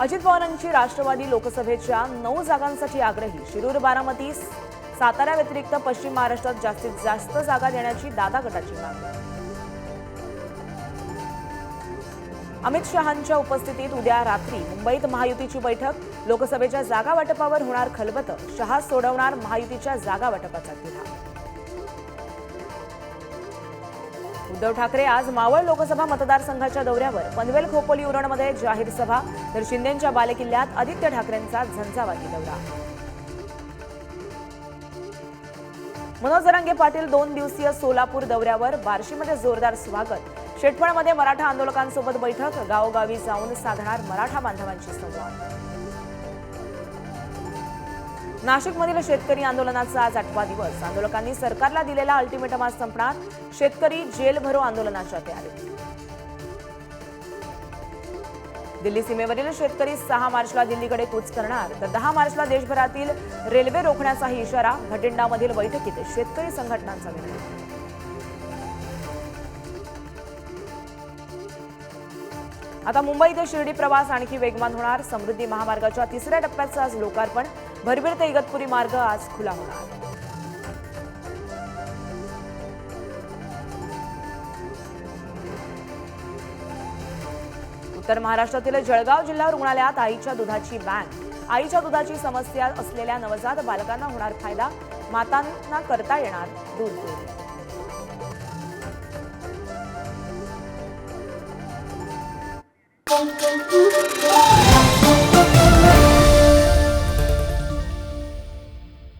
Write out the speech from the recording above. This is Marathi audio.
अजित पवारांची राष्ट्रवादी लोकसभेच्या नऊ जागांसाठी आग्रही. शिरूर बारामती सातारा व्यतिरिक्त पश्चिम महाराष्ट्रात जास्तीत जास्त जागा देण्याची दादा गटाची मागणी. अमित शहांच्या उपस्थितीत उद्या रात्री मुंबईत महायुतीची बैठक. लोकसभेच्या जागा वाटपावर होणार खलबत. शहा सोडवणार महायुतीच्या जागा वाटपाचा तिढा. उद्धव ठाकरे आज मावळ लोकसभा मतदारसंघाच्या दौऱ्यावर पनवेल खोपोली उरणमध्ये जाहीर सभा तर शिंदेच्या बालेकिल्ल्यात आदित्य ठाकरेंचा झंझावाती दौरा. मनोज जरांगे पाटील दोन दिवसीय सोलापूर दौऱ्यावर बार्शीमध्ये जोरदार स्वागत. शेटफळमध्ये मराठा आंदोलकांसोबत बैठक गावोगावी जाऊन साधणार मराठा बांधवांची संवाद. नाशिकमधील शेतकरी आंदोलनाचा आज आठवा दिवस. आंदोलकांनी सरकारला दिलेला अल्टिमेटम आज संपणार. शेतकरी जेल भरो आंदोलनाच्या तयारीत. दिल्ली सीमेवरील शेतकरी सहा मार्चला दिल्लीकडे कूच करणार. तर दहा मार्चला देशभरातील रेल्वे रोखण्याचाही इशारा. भटिंडामधील बैठकीत शेतकरी संघटनांचा निर्णय. आता मुंबई ते शिर्डी प्रवास आणखी वेगवान होणार. समृद्धी महामार्गाच्या तिसऱ्या टप्प्याचं आज लोकार्पण. भरबीर ते इगतपुरी मार्ग आज खुला होणार. उत्तर महाराष्ट्रातील जळगाव जिल्हा रुग्णालयात आईच्या दुधाची बँक आईच्या दुधाची समस्या असलेल्या नवजात बालकांना होणार फायदा. मातांना करता येणार दूध दूध. Música